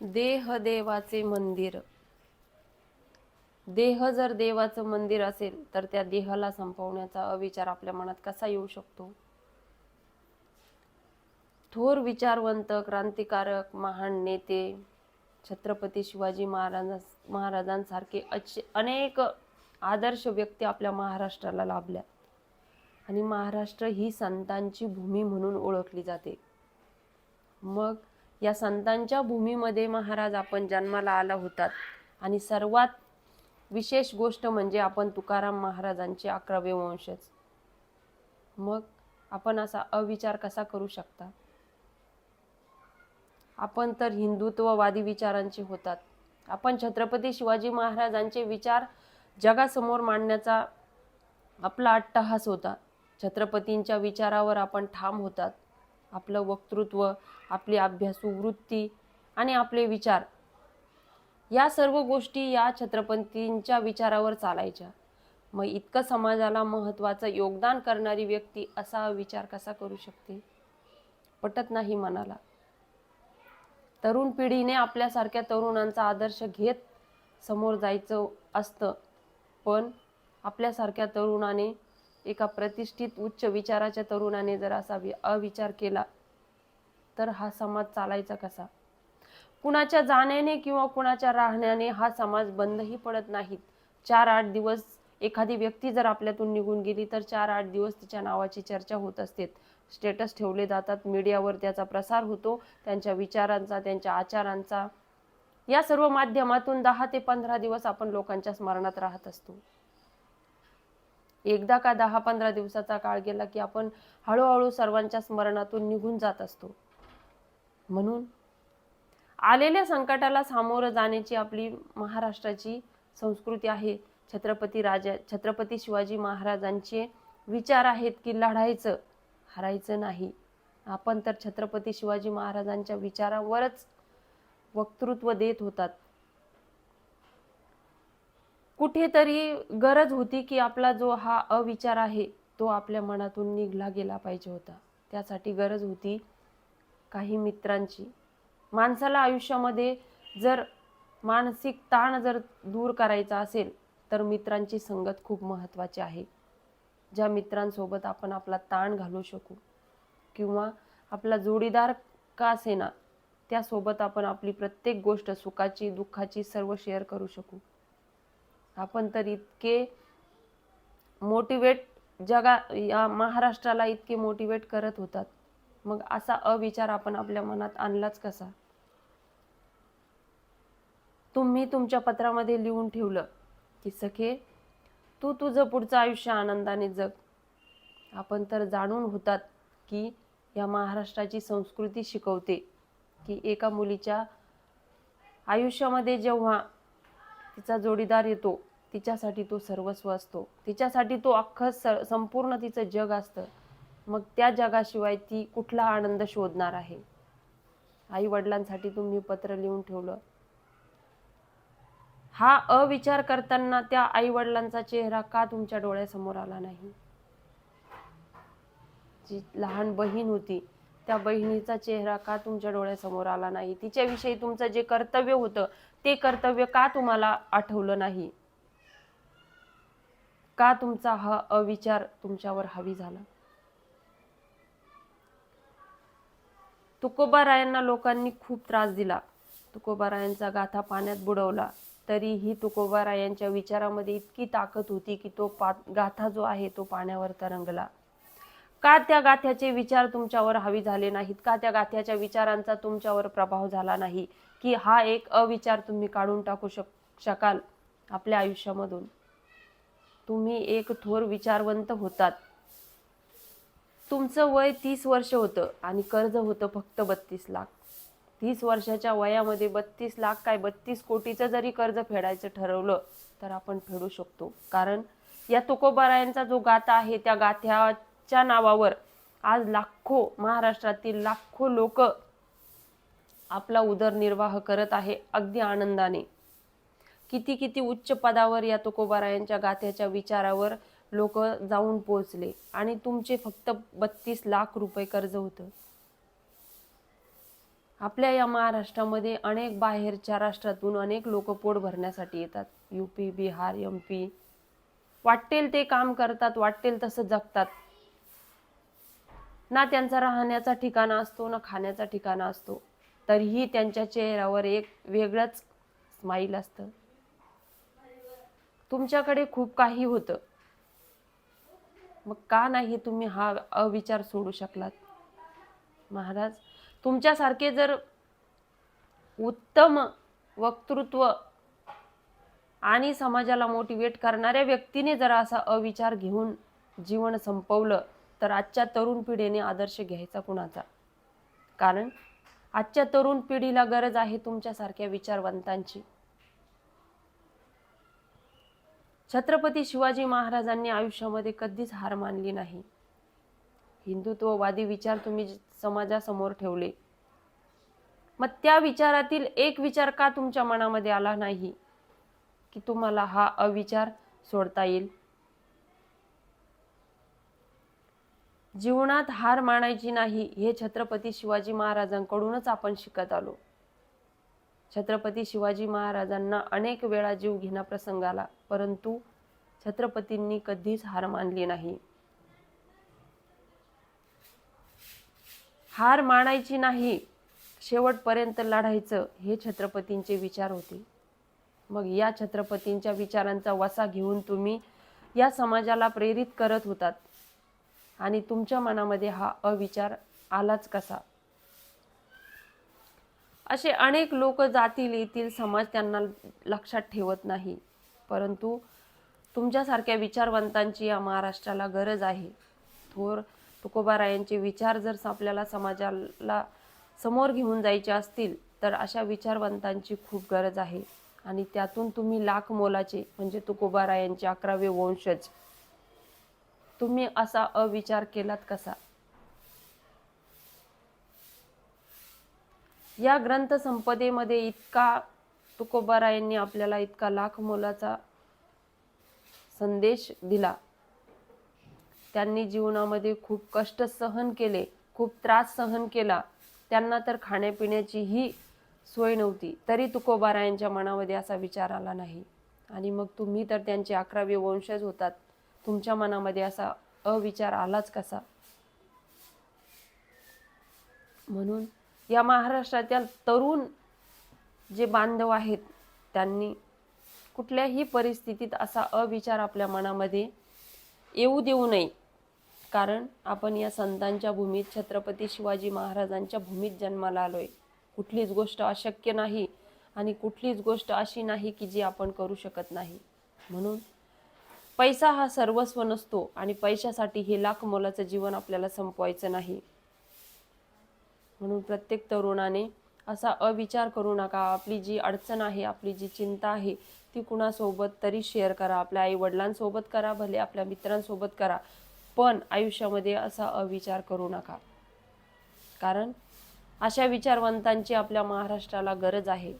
देह देवाचे मंदिर. देह जर देवाचं मंदिर असेल तर त्या देहाला संपवण्याचा अविचार आपल्या मनात कसा येऊ शकतो? थोर विचारवंत क्रांतिकारक महान नेते छत्रपती शिवाजी महाराज महाराजांसारखे अचे अनेक आदर्श व्यक्ती आपल्या महाराष्ट्राला लाभल्या. आणि महाराष्ट्र ही संतांची भूमी म्हणून ओळखली जाते. मग या संतांच्या भूमीमध्ये महाराज आपण जन्माला आला होतात. आणि सर्वात विशेष गोष्ट म्हणजे आपण तुकाराम महाराजांचे अकरावे वंशज. मग आपण असा अविचार कसा करू शकता? आपण तर हिंदुत्ववादी विचारांचे होतात. आपण छत्रपती शिवाजी महाराजांचे विचार जगासमोर मांडण्याचा आपला अट्टहास होता. छत्रपतींच्या विचारावर आपण ठाम होतात. आपलं वक्तृत्व आपली अभ्यासू वृत्ती आणि आपले विचार. या सर्व गोष्टी या छत्रपतींच्या विचारावर चालायच्या. मग इतकं समाजाला महत्त्वाचं योगदान करणारी व्यक्ती असा विचार कसा करू शकते? पटत नाही मनाला. तरुण पिढीने आपल्यासारख्या तरुणांचा आदर्श घेत समोर जायचं असतं. पण आपल्यासारख्या तरुणाने एका प्रतिष्ठित उच्च विचाराच्या तरुणाने जर असा वि- अविचार केला तर हा समाज चालायचा कसा? कुणाच्या जाण्याने किंवा कुणाच्या राहण्याने हा समाज बंदही पडत नाहीत. चार आठ दिवस एखादी व्यक्ती जर आपल्यातून निघून गेली तर चार आठ दिवस तिच्या नावाची चर्चा होत असते. स्टेटस ठेवले जातात मीडियावर त्याचा प्रसार होतो त्यांच्या विचारांचा त्यांच्या आचारांचा. या सर्व माध्यमातून दहा ते पंधरा दिवस आपण लोकांच्या स्मरणात राहत असतो. एकदा का दहा पंधरा दिवसाचा काळ गेला की आपण हळूहळू सर्वांच्या स्मरणातून निघून जात असतो. म्हणून आलेल्या संकटाला सामोरं जाण्याची आपली महाराष्ट्राची संस्कृती आहे. छत्रपती राजा छत्रपती शिवाजी महाराजांचे विचार आहेत की लढायचं हरायचं नाही. आपण तर छत्रपती शिवाजी महाराजांच्या विचारावरच वक्तृत्व देत होतात. कुठेतरी गरज होती की आपला जो हा अविचार आहे तो आपल्या मनातून निघला गेला पाहिजे होता. त्यासाठी गरज होती काही मित्रांची. माणसाला आयुष्यामध्ये जर मानसिक ताण जर दूर करायचा असेल तर मित्रांची संगत खूप महत्त्वाची आहे. ज्या मित्रांसोबत आपण आपला ताण घालू शकू किंवा आपला जोडीदार का असेना त्यासोबत आपण आपली प्रत्येक गोष्ट सुखाची दुःखाची सर्व शेअर करू शकू. आपण तर इतके मोटिवेट जगा या महाराष्ट्राला इतके मोटिवेट करत होतात. मग असा अविचार आपण आपल्या मनात आणलाच कसा? तुम्ही तुमच्या पत्रामध्ये लिहून ठेवलं की सखे तू तुझं पुढचं आयुष्य आनंदाने जग. आपण तर जाणून होतात की या महाराष्ट्राची संस्कृती शिकवते की एका मुलीच्या आयुष्यामध्ये जेव्हा तिचा जोडीदार येतो तिच्यासाठी तो सर्वस्व असतो. तिच्यासाठी तो अख्खं स संपूर्ण तिचं जग असतं. मग त्या जगाशिवाय ती कुठला आनंद शोधणार आहे? आई वडिलांसाठी तुम्ही पत्र लिहून ठेवलं. हा अविचार करताना त्या आई वडिलांचा चेहरा का तुमच्या डोळ्यासमोर आला नाही? जी लहान बहीण होती त्या बहिणीचा चेहरा का तुमच्या डोळ्यासमोर आला नाही? तिच्याविषयी तुमचं जे कर्तव्य होतं ते कर्तव्य का तुम्हाला आठवलं नाही? का तुमचा हा अविचार तुमच्यावर हावी झाला? तुकोबारायांना लोकांनी खूप त्रास दिला. तुकोबारायांचा गाथा पाण्यात बुडवला. तरीही तुकोबारायांच्या विचारामध्ये इतकी ताकद होती की तो पा गाथा जो आहे तो पाण्यावर तरंगला. का त्या गाथ्याचे विचार तुमच्यावर हावी झाले नाहीत? का त्या गाथ्याच्या विचारांचा तुमच्यावर प्रभाव झाला नाही? की हा एक अविचार तुम्ही काढून टाकू शक शकाल आपल्या आयुष्यामधून? तुम्ही एक थोर विचारवंत होतात. तुमचं वय तीस वर्ष होतं आणि कर्ज होतं फक्त बत्तीस लाख. तीस वर्षाच्या वयामध्ये बत्तीस लाख काय बत्तीस कोटीचं जरी कर्ज फेडायचं ठरवलं तर आपण फेडू शकतो. कारण या तुकोबारायांचा जो गाथा आहे त्या गाथ्याच्या नावावर आज लाखो महाराष्ट्रातील लाखो लोक आपला उदरनिर्वाह करत आहे अगदी आनंदाने. किती किती उच्च पदावर या तुकोबारायांच्या गाथ्याच्या विचारावर लोक जाऊन पोहोचले आणि तुमचे फक्त बत्तीस लाख रुपये कर्ज होतं. आपल्या या महाराष्ट्रामध्ये अनेक बाहेरच्या राष्ट्रातून अनेक लोक पोट भरण्यासाठी येतात. U P Bihar M P वाटेल ते काम करतात वाटेल तसं जगतात. ना त्यांचा राहण्याचा ठिकाणा असतो ना खाण्याचा ठिकाणा असतो. तरीही त्यांच्या चेहऱ्यावर एक वेगळंच स्माईल असतं. तुमच्याकडे खूप काही होतं. मग का नाही तुम्ही हा अविचार सोडू शकलात? महाराज तुमच्यासारखे जर उत्तम वक्तृत्व आणि समाजाला मोटिवेट करणाऱ्या व्यक्तीने जर असा अविचार घेऊन जीवन संपवलं तर आजच्या तरुण पिढीने आदर्श घ्यायचा कुणाचा? कारण आजच्या तरुण पिढीला गरज आहे तुमच्यासारख्या विचारवंतांची. छत्रपती शिवाजी महाराजांनी आयुष्यामध्ये कधीच हार मानली नाही. हिंदुत्ववादी विचार तुम्ही समाजासमोर ठेवले. मग त्या विचारातील एक विचार का तुमच्या मनामध्ये आला नाही? की तुम्हाला हा अविचार सोडता येईल? जीवनात हार मानायची नाही हे छत्रपती शिवाजी महाराजांकडूनच आपण शिकत आलो. छत्रपती शिवाजी महाराजांना अनेक वेळा जीव घेणा प्रसंग आला परंतु छत्रपतींनी कधीच हार मानली नाही. हार मानायची नाही शेवटपर्यंत लढायचं हे छत्रपतींचे विचार होते. मग या छत्रपतींच्या विचारांचा वसा घेऊन तुम्ही या समाजाला प्रेरित करत होतात आणि तुमच्या मनामध्ये हा अविचार आलाच कसा? असे अनेक लोक जातील येतील समाज त्यांना लक्षात ठेवत नाही. परंतु तुमच्यासारख्या विचारवंतांची या महाराष्ट्राला गरज आहे. थोर तुकोबारायांचे विचार जर आपल्याला समाजाला समोर घेऊन जायचे असतील तर अशा विचारवंतांची खूप गरज आहे. आणि त्यातून तुम्ही लाख मोलाचे म्हणजे तुकोबारायांचे अकरावे वंशज तुम्ही असा अविचार केलात कसा? या ग्रंथसंपदेमध्ये इतका तुकोबारायांनी आपल्याला इतका लाख मोलाचा संदेश दिला. त्यांनी जीवनामध्ये खूप कष्ट सहन केले खूप त्रास सहन केला. त्यांना तर खाण्यापिण्याचीही सोय नव्हती. तरी तुकोबारायांच्या मनामध्ये असा विचार आला नाही. आणि मग तुम्ही तर त्यांचे अकरावे वंशज होतात. तुमच्या मनामध्ये असा अविचार आलाच कसा? म्हणून या महाराष्ट्रातील तरुण जे बांधव आहेत त्यांनी कुठल्याही परिस्थितीत असा अविचार आपल्या मनामध्ये येऊ देऊ नये. कारण आपण या संतांच्या भूमीत छत्रपती शिवाजी महाराजांच्या भूमीत जन्माला आलो आहे कुठलीच गोष्ट अशक्य नाही आणि कुठलीच गोष्ट अशी नाही की जी आपण करू शकत नाही. म्हणून पैसा हा सर्वस्व नसतो आणि पैशासाठी हे लाख मोलाचं जीवन आपल्याला संपवायचं नाही. म्हणून प्रत्येक तरुणाने असा अविचार करू नका. आपली जी अडचण आहे आपली जी चिंता आहे ती कुणासोबत तरी शेअर करा. आपल्या आई वडिलांसोबत करा भले आपल्या मित्रांसोबत करा पण आयुष्यामध्ये असा अविचार करू नका. कारण अशा विचारवंतांची आपल्या महाराष्ट्राला गरज आहे.